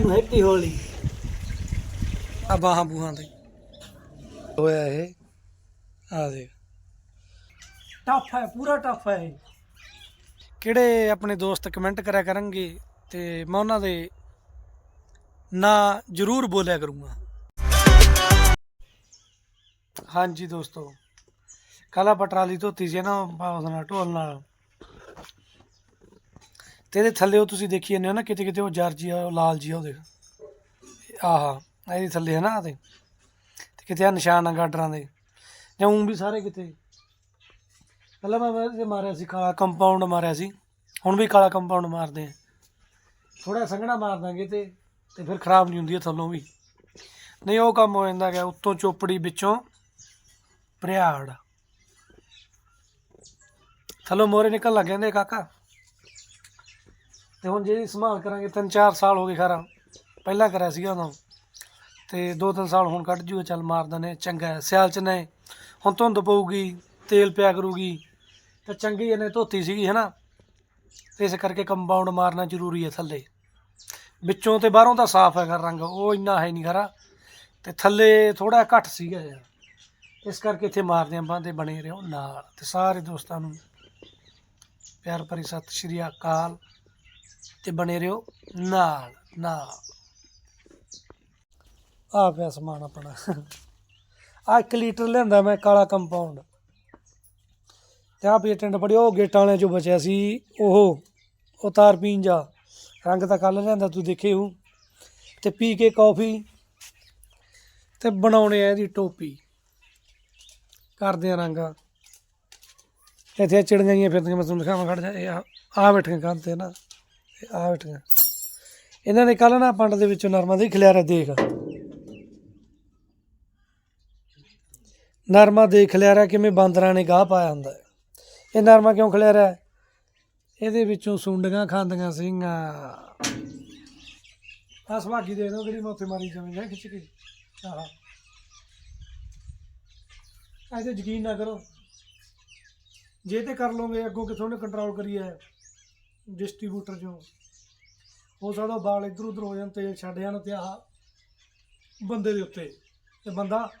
ਨੂੰ ਹੈਪੀ ਹੋਲੀ। ਆ ਬਾਹਾਂ ਬੂਹਾਂ ਤੇ। ਹੋਇਆ ਇਹ? ਆ ਦੇਖ। ਟਫ ਹੈ ਪੂਰਾ ਟਫ ਹੈ ਇਹ। ਕਿਹੜੇ ਆਪਣੇ ਦੋਸਤ ਕਮੈਂਟ ਕਰਿਆ ਕਰਨਗੇ ਤੇ ਮੈਂ ਉਹਨਾਂ ਦੇ ਨਾਂ ਜ਼ਰੂਰ ਬੋਲਿਆ ਕਰੂੰਗਾ। ਹਾਂਜੀ ਦੋਸਤੋ ਕਾਲਾ ਪਟਰਾਲੀ ਧੋਤੀ ਸੀ ਨਾ ਬਾਸ ਨਾਲ ਢੋਲ ਨਾਲ। ਤੇ ਇਹਦੇ ਥੱਲੇ ਉਹ ਤੁਸੀਂ ਦੇਖੀ ਜਾਂਦੇ ਹੋ ਨਾ, ਕਿਤੇ ਕਿਤੇ ਉਹ ਜਰਜੀ ਉਹ ਲਾਲ ਜੀ ਆ ਉਹ ਦੇਖ। ਆਹਾ ਇਹਦੇ ਥੱਲੇ ਹੈ ਨਾ, ਆਹ ਤੇ ਤੇ ਕਿਤੇ ਆ ਨਿਸ਼ਾਨ ਆ ਗਾਡਰਾਂ ਦੇ। ਜਾਂ ਊਂ ਵੀ ਸਾਰੇ ਕਿਤੇ। ਪਹਿਲਾਂ ਮੈਂ ਇਹ ਮਾਰਿਆ ਸੀ, ਕਾਲਾ ਕੰਪਾਊਂਡ ਮਾਰਿਆ ਸੀ। ਹੁਣ ਵੀ ਕਾਲਾ ਕੰਪਾਊਂਡ ਮਾਰਦੇ ਆ। ਥੋੜਾ ਸੰਘਣਾ ਮਾਰ ਦਾਂਗੇ ਤੇ ਤੇ ਫਿਰ ਖਰਾਬ ਨਹੀਂ ਹੁੰਦੀ ਥੱਲੋਂ ਵੀ। ਨਹੀਂ, ਉਹ ਕੰਮ ਹੋ ਜਾਂਦਾ ਗਿਆ ਉੱਤੋਂ ਚੋਪੜੀ ਵਿੱਚੋਂ ਪ੍ਰਿਆੜ। ਥੱਲੋਂ ਮੋਰੇ ਨਿਕਲ ਲੱਗ ਜਾਂਦੇ ਕਾਕਾ। ਤੇ ਹੁਣ ਜਿਹੜੀ ਸੰਭਾਲ ਕਰਾਂਗੇ, ਤਿੰਨ ਚਾਰ ਸਾਲ ਹੋ ਗਏ ਖਰਾ, ਪਹਿਲਾਂ ਕਰਿਆ ਸੀਗਾ ਉਦੋਂ। ਤੇ ਦੋ ਤਿੰਨ ਸਾਲ ਹੁਣ ਕੱਢ ਜੂਗਾ, ਚੱਲ ਮਾਰਦਾ ਦਨੇ ਚੰਗਾ ਸਿਆਲ ਚ ਨੇ। ਹੁਣ ਧੁੰਦ ਪਊਗੀ, ਤੇਲ ਪਿਆ ਕਰੂਗੀ, ਤੇ ਚੰਗੀ ਇਹਨੇ ਧੋਤੀ ਸੀਗੀ ਹੈ ਤੇ ਇਸ ਕਰਕੇ ਕੰਪਾਊਂਡ ਮਾਰਨਾ ਜ਼ਰੂਰੀ ਹੈ ਥੱਲੇ। ਵਿੱਚੋਂ ਤੇ ਬਾਹਰੋਂ ਤਾਂ ਸਾਫ਼ ਹੈ ਹੈਗਾ ਰੰਗ, ਉਹ ਇੰਨਾ ਹੈ ਨਹੀਂ ਖਰਾ। ਤੇ ਥੱਲੇ ਥੋੜਾ ਘੱਟ ਸੀਗਾ ਯਾਰ ਇਸ ਕਰਕੇ ਇੱਥੇ ਮਾਰਦੇ ਆਂ ਬਾਂਦੇ ਬਣੇ ਰਹੋ ਨਾਲ। ਤੇ ਸਾਰੇ ਦੋਸਤਾਂ ਨੂੰ ਪਿਆਰ ਭਰੀ ਸਤਿ ਸ਼੍ਰੀ ਅਕਾਲ। ਤੇ ਬਣੇ ਰਹੋ ਨਾਲ ਨਾਲ। ਆ ਪਿਆ ਸਮਾਨ ਆਪਣਾ। ਆ 1 ਲੀਟਰ ਲਿਆਂਦਾ ਮੈਂ ਕਾਲਾ ਕੰਪਾਊਂਡ ਤੇ ਆ ਪੇਟੈਂਟ ਪੜਿਓ ਉਹ ਗੇਟਾਂ ਵਾਲਿਆਂ ਚੋਂ ਬਚਿਆ ਸੀ ਉਹ। ਉਹ ਤਾਰ ਪੀਣ ਜਾ। ਰੰਗ ਤਾਂ ਕੱਲ ਲਿਆਂਦਾ, ਤੂੰ ਦੇਖੇ ਹੂੰ। ਤੇ ਪੀ ਕੇ ਕੌਫੀ। ਤੇ ਬਣਾਉਣੇ ਆ ਇਹਦੀ ਟੋਪੀ। ਕਰਦੇ ਆ ਰੰਗ। ਇੱਥੇ ਚਿੜੀਆਂ ਫਿਰਦੀਆਂ, ਮੈਂ ਤੁਹਾਨੂੰ ਦਿਖਾਵਾਂ, ਖੜ ਜਾ। ਇਹ ਆ ਬੈਠੀਆਂ ਕੰਧ ਤੇ ਨਾ। ਆ ਬੈਠੀਆਂ। ਇਹਨਾਂ ਨੇ ਕੱਲ ਨਾ ਪੰਡ ਦੇ ਵਿੱਚੋਂ ਨਰਮਾ ਦੇ ਖਿਲਾਰਾ ਦੇਖ। ਨਰਮਾ ਦੇਖ ਲਿਆ ਕਿਵੇਂ ਬਾਂਦਰਾਂ ਨੇ ਗਾਹ ਪਾਇਆ ਹੁੰਦਾ ਹੈ। ਇਹ ਨਰਮਾ ਕਿਉਂ ਖਿਲਾਰਾ ਇਹਦੇ ਵਿੱਚੋਂ ਸੁੰਡੀਆਂ ਖਾਂਦੀਆਂ ਸਿੰਘਾਂ ਆ ਸੁਹਾਗੀ ਦੇ ਦੋ ਜਿਹੜੀ ਮੈਂ ਮਾਰੀ ਜਮੇ ਜਾ ਖਿੱਚ ਕੇ। ਆਹ। ਐਸੇ ਯਕੀਨ ਨਾ ਕਰੋ। ਜੇ ਤੇ ਕਰ ਲਓਗੇ, ਅੱਗੋਂ ਕਿਥੋਂ ਨੇ ਕੰਟਰੋਲ ਕਰੀਏ ਡਿਸਟ੍ਰੀਬਿਊਟਰ ਚੋਂ। ਹੋ ਸਕਦਾ ਬਾਲ ਇਧਰ ਉਧਰ ਹੋ ਜਾਣ, ਤੇਲ ਛੱਡ ਜਾਣ ਤੇ ਆਹ ਬੰਦੇ ਦੇ ਉੱਤੇ। ਤੇ ਬੰਦਾ,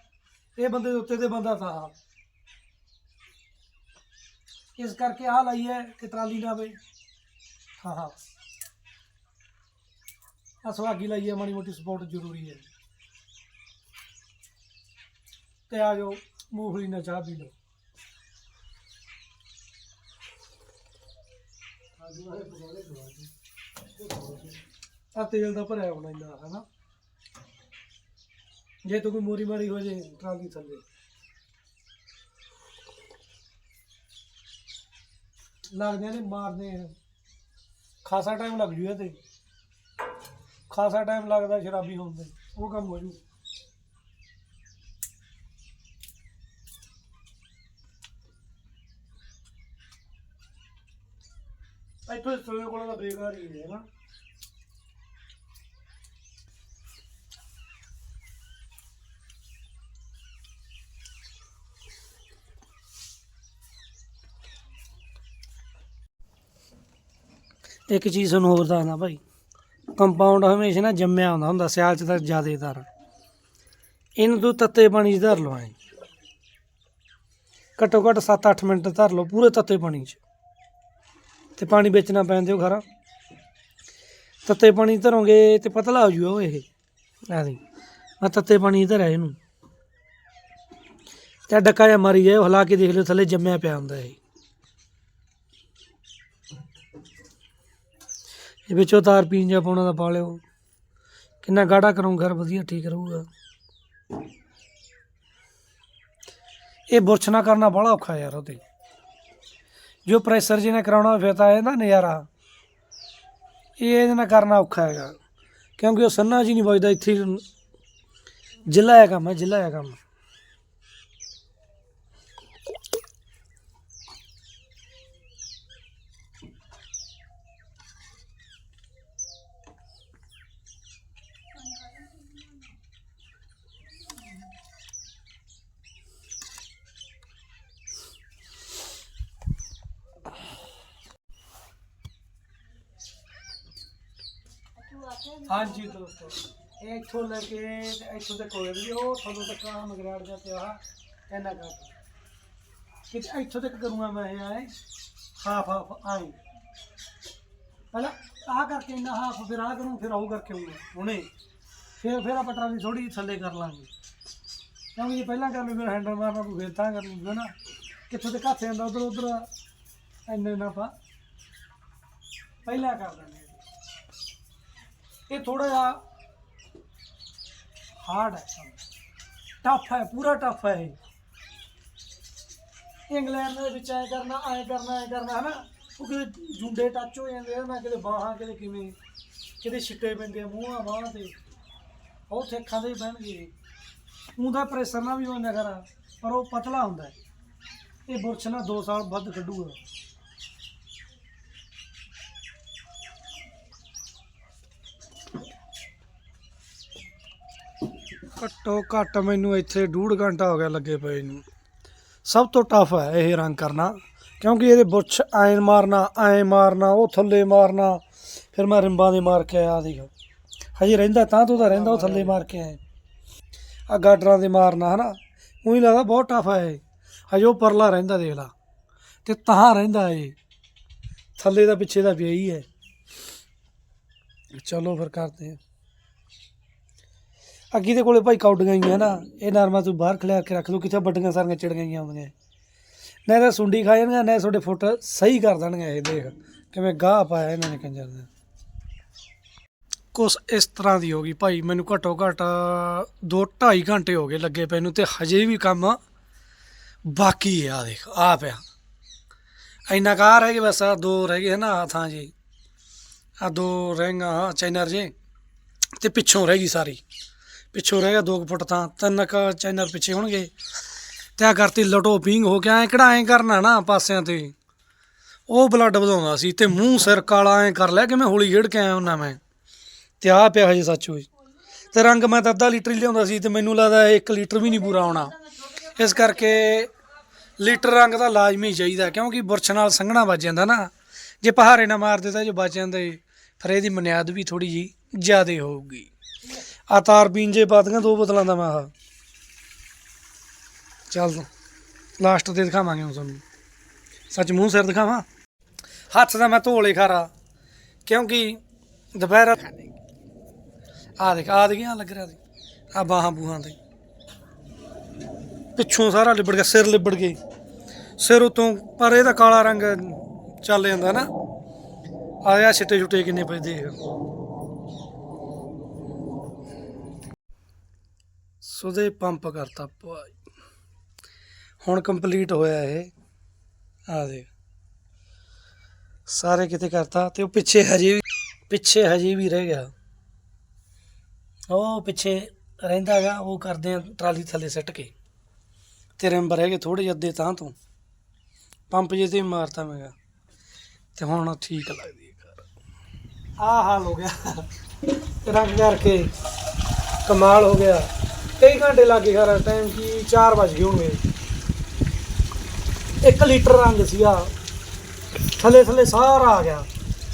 ਇਹ ਬੰਦੇ ਦੇ ਉੱਤੇ ਤੇ ਬੰਦਾ ਤਾਂ ਆਹ। ਇਸ ਕਰਕੇ ਆਹ ਲਈ ਹੈ ਕਿ ਟਰਾਲੀ ਨਾ ਵੇ ਹਾਂ ਹਾਂ। ਆ ਸੁਹਾਗੀ ਲਈ ਹੈ ਮਾੜੀ ਮੋਟੀ ਸਪੋਰਟ ਜ਼ਰੂਰੀ ਹੈ। ਤੇ ਆ ਜਾਓ, ਮੂੰਗਫਲੀ ਨਾਲ ਚਾਹ ਪੀ ਲਓ। ਆ ਤੇਲ ਦਾ ਭਰਿਆ ਹੋਣਾ ਇੰਨਾ, ਹਨਾ? ਜੇ ਤੂੰ ਕੋਈ ਮੋਰੀ ਮਾਰੀ ਹੋ ਜੇ ਟਰਾਲੀ ਥੱਲੇ। ਲੱਗਦੇ ਨੇ ਮਾਰਦੇ ਆ। ਖਾਸਾ ਟਾਈਮ ਲੱਗ ਜੂ ਇਹ ਤੇ ਖਾਸਾ ਟਾਈਮ ਲੱਗਦਾ ਸ਼ਰਾਬੀ ਹੋਣ ਤੇ ਉਹ ਕੰਮ ਹੋ ਜੂ। ਇੱਥੋਂ ਸੋਏ ਕੋਲ ਦਾ ਬੇਕਾਰ ਹੀ ਹੈ ਨਾ ਇੱਕ ਚੀਜ਼ ਤੁਹਾਨੂੰ ਹੋਰ ਦੱਸਦਾ ਭਾਈ ਕੰਪਾਊਂਡ ਹਮੇਸ਼ਾ ਨਾ ਜੰਮਿਆ ਹੁੰਦਾ ਹੁੰਦਾ ਸਿਆਲ ਚ ਤਾਂ ਜ਼ਿਆਦਾਤਰ ਇਹਨੂੰ ਤੂੰ ਤੱਤੇ ਪਾਣੀ 'ਚ ਧਰ ਲਓ ਐਂ। ਘੱਟੋ ਘੱਟ 7-8 ਮਿੰਟ ਧਰ ਲਓ, ਪੂਰੇ ਤੱਤੇ ਪਾਣੀ 'ਚ। ਤੇ ਪਾਣੀ ਵੇਚਣਾ ਨਾ ਪੈਣ ਦਿਓ ਖਰਾ। ਤੱਤੇ ਪਾਣੀ 'ਚ ਧਰੋਗੇ ਤੇ ਪਤਲਾ ਹੋ ਜੂਗਾ ਉਹ ਇਹ। ਆ ਦੇ ਮੈਂ ਤੱਤੇ ਪਾਣੀ ਧਰਿਆ ਇਹਨੂੰ। ਤੇ ਡੱਕਾ ਜਿਹਾ ਮਾਰੀ ਜਾਏ ਹਿਲਾ ਕੇ ਦੇਖ ਲਿਓ, ਥੱਲੇ ਜੰਮਿਆ ਪਿਆ ਹੁੰਦਾ ਇਹ। ਇਹ ਵਿੱਚੋਂ ਤਾਰ ਪੀਣ ਜਾ ਪਾਉਣਾ ਦਾ ਪਾ ਲਿਓ। ਕਿੰਨਾ ਗਾੜਾ ਕਰੂੰ ਘਰ ਵਧੀਆ ਠੀਕ ਰਹੂਗਾ। ਇਹ ਬੁਰਸ਼ ਨਾ ਕਰਨਾ ਬੜਾ ਔਖਾ ਯਾਰ ਉਹਦੇ। ਜੋ ਪ੍ਰੈਸ਼ਰ ਜੀ ਜਿਹਨੇ ਕਰਾਉਣਾ ਫਿਰ ਤਾਂ ਇਹਦਾ ਨਜ਼ਾਰਾ। ਇਹ ਇਹਦੇ ਨਾਲ ਕਰਨਾ ਔਖਾ ਹੈਗਾ। ਕਿਉਂਕਿ ਉਹ ਸੰਨਾ ਜੀ ਨਹੀਂ ਵੱਜਦਾ ਇੱਥੇ। ਜ਼ਿਲ੍ਹਾ ਹੈ ਕੰਮ ਹੈ, ਜ਼ਿਲ੍ਹਾ ਹੈ ਕੰਮ। ਹਾਂਜੀ ਦੋਸਤੋ, ਇਹ ਇੱਥੋਂ ਲੈ ਕੇ ਤੇ ਇੱਥੋਂ ਤੱਕ ਹੋਏ ਵੀ ਉਹ ਤੁਹਾਨੂੰ ਤੱਕ ਆ ਮਗਰਾੜ ਜਾ ਪਿਆ ਆਹ ਇੰਨਾ ਕਰ ਕਿ ਇੱਥੋਂ ਤੱਕ ਕਰੂੰਗਾ ਮੈਂ ਇਹ ਆਏ ਹਾਫ ਹਾਫ ਆਏ ਪਹਿਲਾਂ ਆਹ ਕਰਕੇ ਇੰਨਾ ਹਾਫ, ਫਿਰ ਆਹ ਕਰੂੰ, ਫਿਰ ਆਉ ਕਰਕੇ ਆਉਂਗਾ ਹੁਣੇ। ਫਿਰ ਫਿਰ ਆਪਾਂ ਟਰਾਲੀ ਥੋੜੀ ਥੱਲੇ ਕਰ ਲਾਂਗੇ। ਕਿਉਂਕਿ ਜੇ ਪਹਿਲਾਂ ਕਰ ਲੂਗੇ ਹੈਂਡਲ ਮਾਰਨਾ ਤੂੰ ਫਿਰ ਤਾਂ ਕਰ ਲੂਗਾ ਨਾ ਕਿੱਥੋਂ ਤੱਕ ਹੱਥ ਜਾਂਦਾ ਉਧਰ ਉਧਰ ਇੰਨੇ ਨਾ ਪਾ ਪਹਿਲਾਂ ਕਰ ਦਿੰਦੇ ਇਹ ਥੋੜਾ ਜਿਹਾ ਹਾਰਡ ਹੈ ਟਫ ਹੈ, ਪੂਰਾ ਟਫ ਹੈ ਇਹ। ਇੰਗਲੈਂਡ ਦੇ ਵਿੱਚ ਐ ਕਰਨਾ ਐ ਕਰਨਾ ਐ ਕਰਨਾ, ਹਨਾ? ਉਹ ਕਿਤੇ ਜੁੰਡੇ ਟੱਚ ਹੋ ਜਾਂਦੇ ਆ ਨਾ ਕਿਤੇ ਬਾਹਾਂ ਕਿਤੇ ਕਿਵੇਂ, ਕਿਤੇ ਛਿੱਟੇ ਪੈਂਦੇ ਆ, ਮੂੰਹਾਂ, ਬਾਹਾਂ ਤੇ। ਉਹ ਤੇ ਅੱਖਾਂ ਦੇ ਬਹਿਣਗੇ ਪੈਣਗੇ ਉਹਦਾ ਪ੍ਰੈਸ਼ਰ ਨਾਲ ਵੀ ਹੁੰਦਾ ਕਰਾ, ਪਰ ਉਹ ਪਤਲਾ ਹੁੰਦਾ ਇਹ ਬੁਰਸ਼ ਨਾ 2 ਸਾਲ ਵੱਧ ਕੱਢੂਗਾ। ਘੱਟੋ ਘੱਟ ਮੈਨੂੰ ਇੱਥੇ ਡੂਢ ਘੰਟਾ ਹੋ ਗਿਆ ਲੱਗੇ ਪਏ ਨੂੰ। ਸਭ ਤੋਂ ਟਫ ਹੈ ਇਹ ਰੰਗ ਕਰਨਾ ਕਿਉਂਕਿ ਇਹਦੇ ਬੁੱਛ ਐਂ ਮਾਰਨਾ ਐਂ ਮਾਰਨਾ ਉਹ ਥੱਲੇ ਮਾਰਨਾ ਫਿਰ ਮੈਂ ਰਿੰਬਾਂ ਦੇ ਮਾਰ ਕੇ ਆਇਆ ਦੇਖ ਹਜੇ ਰਹਿੰਦਾ ਤਾਂ ਤੋਂ ਤਾਂ ਰਹਿੰਦਾ ਉਹ ਥੱਲੇ ਮਾਰ ਕੇ ਆਏ ਆ ਗਾਡਰਾਂ ਦੇ ਮਾਰਨਾ ਹਨਾ? ਉਹੀ ਲੱਗਦਾ ਬਹੁਤ ਟਫ ਹੈ ਇਹ। ਹਜੇ ਉਹ ਪਰਲਾ ਰਹਿੰਦਾ ਦੇਖ ਲਾ। ਤੇ ਤਾਂ ਰਹਿੰਦਾ ਇਹ। ਥੱਲੇ ਦਾ ਪਿੱਛੇ ਦਾ ਪਿਆ ਹੀ ਹੈ। ਚਲੋ ਫਿਰ ਕਰਦੇ ਹਾਂ। ਅੱਗੀ ਦੇ ਕੋਲੇ ਭਾਈ ਕੌਡੀਆਂ ਹੀ ਆ ਨਾ, ਇਹ ਨਰਮਾ ਤੂੰ ਬਾਹਰ ਖਲਿਆ ਕੇ ਰੱਖ ਲਓ ਕਿੱਥੇ ਵੱਡੀਆਂ ਸਾਰੀਆਂ ਚਿੜੀਆਂ ਹੀ ਆਉਂਦੀਆਂ ਨਾ ਤਾਂ ਸੁੰਡੀ ਖਾ ਜਾਣਗੀਆਂ, ਨਾ ਤੁਹਾਡੇ ਫੁੱਟ ਸਹੀ ਕਰ ਦੇਣਗੇ ਇਹ ਦੇਖ ਕਿਵੇਂ ਗਾਹ ਪਾਇਆ ਇਹਨਾਂ ਨੇ ਕੰਜਰ ਨੇ। ਕੁਛ ਇਸ ਤਰ੍ਹਾਂ ਦੀ ਹੋ ਗਈ ਭਾਈ, ਮੈਨੂੰ ਘੱਟੋ ਘੱਟ 2 2.5 ਘੰਟੇ ਹੋ ਗਏ ਲੱਗੇ ਪਏ ਨੂੰ ਤੇ ਹਜੇ ਵੀ ਕੰਮ ਬਾਕੀ ਆ, ਦੇਖ, ਆ ਪਿਆ। ਇੰਨਾ ਕਾਰ ਰਹਿ ਗਏ ਬਸ, ਆ ਦੋ ਰਹਿ ਗਏ ਨਾ ਥਾਂ ਜੀ। ਆ ਦੋ ਰਹਿਗਾ ਚਾਈਨਰ ਜੇ, ਤੇ ਪਿੱਛੋਂ ਰਹਿ ਗਈ ਸਾਰੀ। ਪਿੱਛੋਂ ਰਹਿ ਗਿਆ 2 ਫੁੱਟ ਤਾਂ, ਤਿੰਨ ਕ ਚਾਈਨਰ ਪਿੱਛੇ ਹੋਣਗੇ। ਤੇ ਆ ਕਰਤੀ ਲਟੋ ਪਿੰਗ ਹੋ ਕੇ ਐ ਕਿਹੜਾ ਐ ਕਰਨਾ ਨਾ ਪਾਸਿਆਂ ਤੇ। ਉਹ ਬਲੱਡ ਵਧਾਉਂਦਾ ਸੀ ਤੇ ਮੂੰਹ ਸਿਰ ਕਾਲਾ ਐ ਕਰ ਲਿਆ ਕਿ ਮੈਂ ਹੋਲੀ ਖੇਡ ਕੇ ਆਇਆ ਹੁੰਨਾ ਮੈਂ। ਤੇ ਆ ਪਿਆ ਹਜੇ ਸੱਚ ਹੋਈ ਤੇ ਰੰਗ ਮੈਂ ਤਾਂ ਅੱਧਾ ਲੀਟਰ ਹੀ ਲਿਆਉਂਦਾ ਸੀ ਤੇ ਮੈਨੂੰ ਲੱਗਦਾ 1 ਲੀਟਰ ਵੀ ਨਹੀਂ ਪੂਰਾ ਆਉਣਾ ਇਸ ਕਰਕੇ ਲੀਟਰ ਰੰਗ ਦਾ ਲਾਜ਼ਮੀ ਚਾਹੀਦਾ, ਕਿਉਂਕਿ ਬੁਰਸ਼ ਨਾਲ ਸੰਘਣਾ ਵੱਜ ਜਾਂਦਾ ਨਾ। ਜੇ ਪਹਾੜੇ ਨਾ ਮਾਰ ਦਿੱਤਾ ਜੇ ਬਚ ਜਾਂਦੇ, ਫਿਰ ਇਹਦੀ ਮਨਿਆਦ ਵੀ ਥੋੜੀ ਜੀ ਜ਼ਿਆਦਾ ਹੋਊਗੀ। ਆ ਤਾਰ ਪੀਂਜੇ ਪਾਤੀਆਂ ਦੋ ਬੋਤਲਾਂ ਦਾ ਮੈਂ ਆਹ। ਚੱਲ ਲਾਸਟ ਤੇ ਦਿਖਾਵਾਂਗੇ ਹੁਣ ਤੁਹਾਨੂੰ। ਸੱਚ ਮੂੰਹ ਸਿਰ ਦਿਖਾਵਾਂ? ਹੱਥ ਦਾ ਮੈਂ ਧੋ ਲੇ ਖਾਰਾ ਕਿਉਂਕਿ ਦੁਪਹਿਰ ਆ ਦੇਖ ਆ ਦੇਖ ਆ ਲੱਗ ਰਿਹਾ ਆ ਬਾਹਾਂ ਬੂਹਾਂ ਤੇ। ਪਿੱਛੋਂ ਸਾਰਾ ਲਿਬੜ ਗਿਆ ਸਿਰ ਲਿਬੜ ਗਏ। ਸਿਰ ਉਤੋਂ ਪਰ ਇਹਦਾ ਕਾਲਾ ਰੰਗ ਚੱਲ ਜਾਂਦਾ ਨਾ। ਆਇਆ ਛਿੱਟੇ ਛੁੱਟੇ ਕਿੰਨੇ ਪਏ ਦੇਖ ਸੁਦੇ ਪੰਪ ਕਰਤਾ ਭਾਈ ਹੁਣ ਕੰਪਲੀਟ ਹੋਇਆ ਇਹ। ਆ ਦੇਖ। ਸਾਰੇ ਕਿਤੇ ਕਰਤਾ ਤੇ ਉਹ ਪਿੱਛੇ ਹਜੇ ਵੀ ਪਿੱਛੇ ਹਜੇ ਵੀ ਰਹਿ ਗਿਆ। ਉਹ ਪਿੱਛੇ ਰਹਿੰਦਾ ਹੈਗਾ ਉਹ ਕਰਦੇ ਆ ਟਰਾਲੀ ਥੱਲੇ ਸਿੱਟ ਕੇ। ਤੇ ਰੰਬਰ ਗਏ ਥੋੜੇ ਜਿਹੇ ਅੱਧੇ ਤਾਂ ਤੋਂ। ਪੰਪ ਜੇ ਤੇ ਵੀ ਮਾਰਤਾ ਮੈਂ ਕਿਹਾ। ਤੇ ਹੁਣ ਠੀਕ ਲੱਗਦੀ ਹੈ ਕਾਰ ਆ ਹਾਲ ਹੋ ਗਿਆ। ਰੰਗ ਕਰਕੇ। ਕਮਾਲ ਹੋ ਗਿਆ। ਕਈ ਘੰਟੇ ਲੱਗੇ ਖਰਾ ਟਾਈਮ ਕੀ 4 ਵਜ ਗਏ ਹੋਣਗੇ। 1 ਲੀਟਰ ਰੰਗ ਸੀਗਾ। ਥੱਲੇ ਥੱਲੇ ਸਾਰਾ ਆ ਗਿਆ।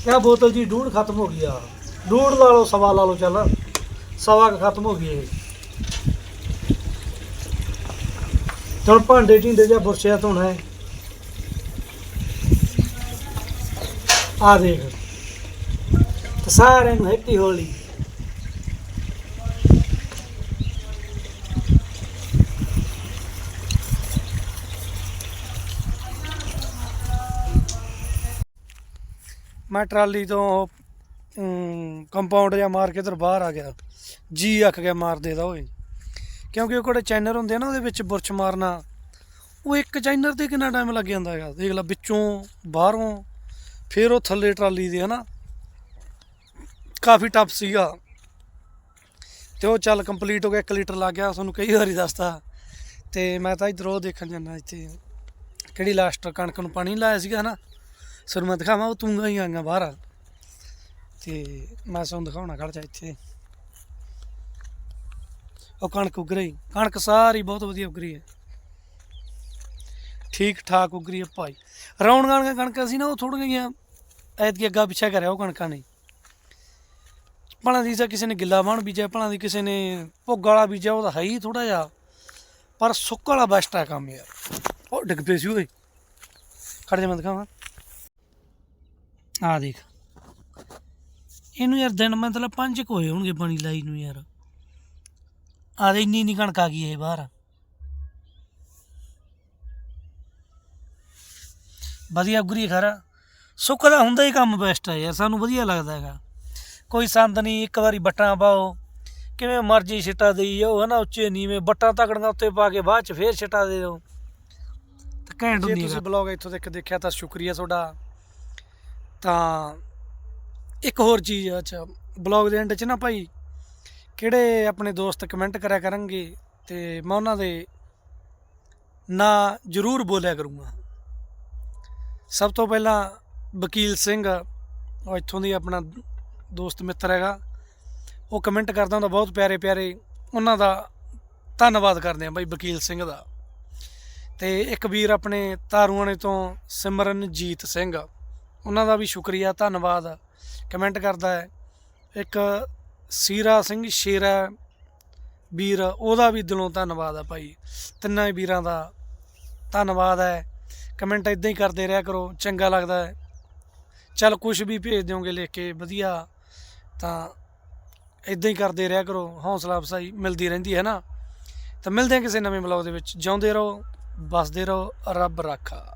ਇਹ ਬੋਤਲ ਜੀ ਡੂੜ ਖਤਮ ਹੋ ਗਈ ਆ। ਡੂੜ ਲਾ ਲਓ, ਸਵਾ ਲਾ ਲਓ ਚੱਲ। ਸਵਾ ਖਤਮ ਹੋ ਗਈ ਇਹ। ਚਲ ਭਾਂਡੇ ਢਿੰਡੇ ਜਾਂ ਬੁਰਸ਼ਿਆ ਧੋਣਾ ਹੈ। ਆ ਦੇਖ। ਤੇ ਸਾਰਿਆਂ ਨੂੰ ਹੈਪੀ ਹੋਲੀ ਮੈਂ ਟਰਾਲੀ ਤੋਂ ਕੰਪਾਊਂਡ ਜਾਂ ਮਾਰ ਕੇ ਇਧਰ ਬਾਹਰ ਆ ਗਿਆ। ਜੀ ਅੱਕ ਗਿਆ ਮਾਰ ਦੇਦਾ ਓਏ। ਕਿਉਂਕਿ ਉਹ ਕੋਲੇ ਚੈਨਰ ਹੁੰਦੇ ਆ ਨਾ, ਉਹਦੇ ਵਿੱਚ ਬੁਰਸ਼ ਮਾਰਨਾ। ਉਹ ਇੱਕ ਚੈਨਰ ਤੇ ਕਿੰਨਾ ਟਾਈਮ ਲੱਗ ਜਾਂਦਾ ਹੈਗਾ ਦੇਖ ਲੈ, ਵਿੱਚੋਂ ਬਾਹਰੋਂ, ਫਿਰ ਉਹ ਥੱਲੇ ਟਰਾਲੀ ਦੇ, ਹਨਾ? ਕਾਫੀ ਟਫ ਸੀਗਾ। ਤੇ ਉਹ ਚੱਲ ਕੰਪਲੀਟ ਹੋ ਗਿਆ 1 ਲੀਟਰ ਲੱਗ ਗਿਆ, ਤੁਹਾਨੂੰ ਕਈ ਵਾਰੀ ਦੱਸਤਾ ਤੇ ਮੈਂ ਤਾਂ ਇਧਰ ਦੇਖਣ ਜਾਂਦਾ ਇੱਥੇ। ਕਿਹੜੀ ਲਾਸਟ ਕਣਕ ਨੂੰ ਪਾਣੀ ਲਾਇਆ ਸੀਗਾ, ਹਨਾ? ਸਰ ਮੈਂ ਦਿਖਾਵਾਂ, ਉਹ ਤੂੰਗਾ ਹੀ ਆਈਆਂ ਬਾਹਰ ਤੇ ਮੈਂ ਤੁਹਾਨੂੰ ਦਿਖਾਉਣਾ, ਖੜ ਜਾ ਇੱਥੇ। ਉਹ ਕਣਕ ਉੱਗ ਰਹੀ ਕਣਕ ਸਾਰੀ ਬਹੁਤ ਵਧੀਆ ਉੱਗ ਰਹੀ ਹੈ। ਠੀਕ ਠਾਕ ਉੱਗ ਰਹੀ ਹੈ ਭਾਈ। ਰੌਣ ਗਾਣ ਕਣਕਾਂ ਸੀ ਨਾ, ਉਹ ਥੋੜੀਆਂ ਜਿਹੀਆਂ ਐਤਕੀ ਅੱਗਾ ਪਿੱਛਾ ਕਰਿਆ ਉਹ ਕਣਕਾਂ ਨੇ। ਭਲਾਂ ਦੀ ਤਾਂ ਕਿਸੇ ਨੇ ਗਿੱਲਾ ਬਾਣ ਬੀਜਿਆ, ਭਲਾਂ ਦੀ ਕਿਸੇ ਨੇ ਭੁੱਗ ਵਾਲਾ ਬੀਜਿਆ, ਉਹ ਤਾਂ ਹੈ ਹੀ ਥੋੜਾ ਜਿਹਾ। ਪਰ ਸੁੱਕ ਵਾਲਾ ਬੈਸਟ ਆ ਕੰਮ ਯਾਰ। ਉਹ ਡਿੱਗ ਪਏ ਸੀ ਓਏ। ਖੜ ਜਾ, ਮੈਂ ਦਿਖਾਵਾਂ। ਆ ਦੇਖ। ਇਹਨੂੰ ਯਾਰ ਦਿਨ ਮਤਲਬ ਪੰਜ ਕੁ ਹੋਏ ਹੋਣਗੇ ਪਾਣੀ ਲਾਈ ਨੂੰ ਯਾਰ। ਆ ਦੇ ਇੰਨੀ ਇੰਨੀ ਕਣਕ ਆ ਗਈ ਇਹ ਬਾਹਰ। ਵਧੀਆ ਗੁਰੀ ਖਰਾ। ਸੁੱਕ ਦਾ ਹੁੰਦਾ ਹੀ ਕੰਮ ਬੈਸਟ ਹੈ ਯਾਰ ਸਾਨੂੰ ਵਧੀਆ ਲੱਗਦਾ ਹੈਗਾ। ਕੋਈ ਸੰਦ ਨਹੀਂ ਇੱਕ ਵਾਰੀ ਬੱਟਾਂ ਪਾਓ। ਕਿਵੇਂ ਮਰਜ਼ੀ ਛਿੱਟਾ ਦੇਈ ਜਾਓ ਹਨਾ ਉੱਚੇ ਨੀਵੇਂ ਬੱਟਾਂ ਤਕੜੀਆਂ ਉੱਤੇ ਪਾ ਕੇ ਬਾਅਦ ਚ ਫੇਰ ਛਿੱਟਾ ਦੇ ਦਿਓ। ਤੇ ਘੈਂਟ ਜੇ ਹੁੰਦੀ ਤੁਸੀਂ ਹੈ ਬਲੌਗ ਇੱਥੋਂ ਤੱਕ ਦੇਖਿਆ ਤਾਂ ਸ਼ੁਕਰੀਆ ਤੁਹਾਡਾ। ਤਾਂ ਇੱਕ ਹੋਰ ਚੀਜ਼ ਅੱਛਾ, ਬਲੌਗ ਦੇ ਐਂਡ 'ਚ ਨਾ ਭਾਈ, ਕਿਹੜੇ ਆਪਣੇ ਦੋਸਤ ਕਮੈਂਟ ਕਰਿਆ ਕਰਨਗੇ ਤੇ ਮੈਂ ਉਹਨਾਂ ਦੇ ਨਾਂ ਜ਼ਰੂਰ ਬੋਲਿਆ ਕਰੂੰਗਾ। ਸਭ ਤੋਂ ਪਹਿਲਾਂ ਵਕੀਲ ਸਿੰਘ, ਉਹ ਇੱਥੋਂ ਦੀ ਆਪਣਾ ਦੋਸਤ ਮਿੱਤਰ ਹੈਗਾ, ਉਹ ਕਮੈਂਟ ਕਰਦਾ ਹੁੰਦਾ ਬਹੁਤ ਪਿਆਰੇ ਪਿਆਰੇ, ਉਹਨਾਂ ਦਾ ਧੰਨਵਾਦ ਕਰਦੇ ਆ ਬਾਈ ਵਕੀਲ ਸਿੰਘ ਦਾ। ਤੇ ਇੱਕ ਵੀਰ ਆਪਣੇ ਤਾਰੂਆਣੇ ਤੋਂ ਸਿਮਰਨਜੀਤ ਸਿੰਘ ਉਹਨਾਂ ਦਾ ਵੀ ਸ਼ੁਕਰੀਆ, ਧੰਨਵਾਦ। ਕਮੈਂਟ ਕਰਦਾ ਹੈ, ਇੱਕ ਸੀਰਾ ਸਿੰਘ ਸ਼ੇਰਾ ਵੀਰ, ਉਹਦਾ ਵੀ ਦਿਲੋਂ ਧੰਨਵਾਦ ਆ ਭਾਈ। ਤਿੰਨਾਂ ਵੀਰਾਂ ਦਾ ਧੰਨਵਾਦ ਹੈ। ਕਮੈਂਟ ਇਦਾਂ ਹੀ ਕਰਦੇ ਰਿਹਾ ਕਰੋ, ਚੰਗਾ ਲੱਗਦਾ ਹੈ। ਚੱਲ ਕੁਝ ਵੀ ਭੇਜ ਦਿਓਗੇ ਲਿਖ ਕੇ, ਵਧੀਆ। ਤਾਂ ਇਦਾਂ ਹੀ ਕਰਦੇ ਰਿਹਾ ਕਰੋ, ਹੌਸਲਾ ਅਫਸਾਈ ਮਿਲਦੀ ਰਹਿੰਦੀ ਹੈ ਨਾ। ਤਾਂ ਮਿਲਦੇ ਹਾਂ ਕਿਸੇ ਨਵੇਂ ਬਲੌਗ ਦੇ ਵਿੱਚ। ਜਿਉਂਦੇ ਰਹੋ ਬਸਦੇ ਰਹੋ, ਰੱਬ ਰਾਖਾ।